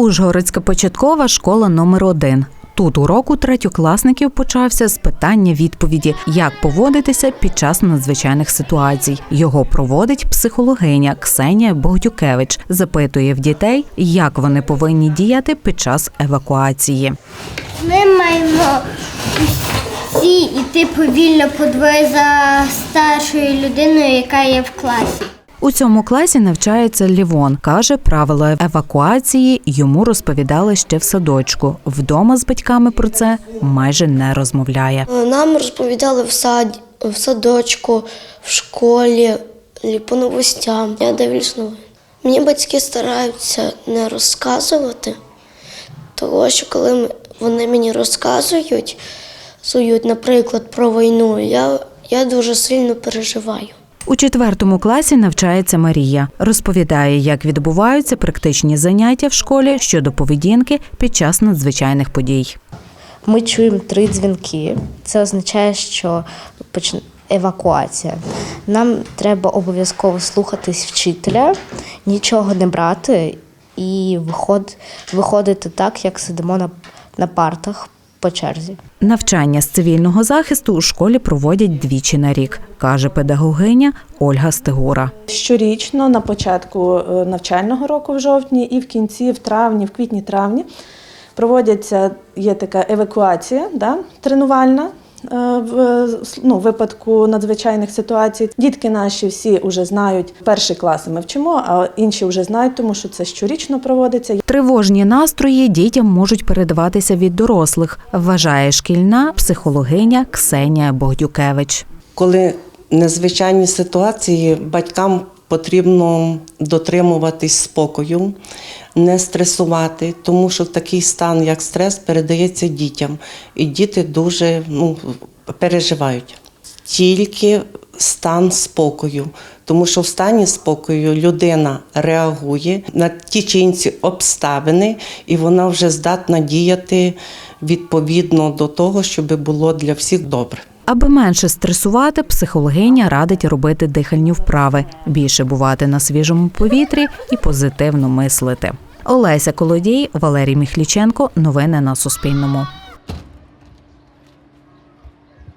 Ужгородська початкова школа номер 1 Тут урок у третьокласників почався з питання відповіді, як поводитися під час надзвичайних ситуацій. Його проводить психологиня Ксенія Богдюкевич. Запитує в дітей, як вони повинні діяти під час евакуації. Ми маємо всі йти повільно по двоє за старшою людиною, яка є в класі. У цьому класі навчається Лівон. каже, правила евакуації йому розповідали ще в садочку. Вдома з батьками про це майже не розмовляє. Нам розповідали в сад, в садочку, в школі, по новостям. Я дивлюсь новини. Мені батьки стараються не розказувати, тому що коли вони мені розказують, сують, наприклад, про війну, я, я дуже сильно переживаю. У четвертому класі навчається Марія. Розповідає, як відбуваються практичні заняття в школі щодо поведінки під час надзвичайних подій. Ми чуємо три дзвінки. Це означає, що поч... евакуація. Нам треба обов'язково слухатись вчителя, нічого не брати і виход... виходити так, як сидимо на, на партах по черзі. Навчання з цивільного захисту у школі проводять двічі на рік, каже педагогиня Ольга Стегура. Щорічно на початку е, навчального року в жовтні і в кінці, в травні, в квітні-травні проводяться є така евакуація, да, тренувальна. е, В ну, випадку надзвичайних ситуацій дітки наші всі вже знають перші класи. Ми вчимо, а інші вже знають, тому що це щорічно проводиться. Тривожні настрої дітям можуть передаватися від дорослих, вважає шкільна психологиня Ксенія Богдюкевич. Коли незвичайні ситуації, батькам потрібно дотримуватись спокою, не стресувати, тому що такий стан, як стрес, передається дітям, і діти дуже ну, переживають. Тільки стан спокою, тому що в стані спокою людина реагує на ті чи інші обставини, і вона вже здатна діяти відповідно до того, щоб було для всіх добре. Аби менше стресувати, психологиня радить робити дихальні вправи, більше бувати на свіжому повітрі і позитивно мислити. Олеся Колодій, Валерій Міхліченко. Новини на Суспільному.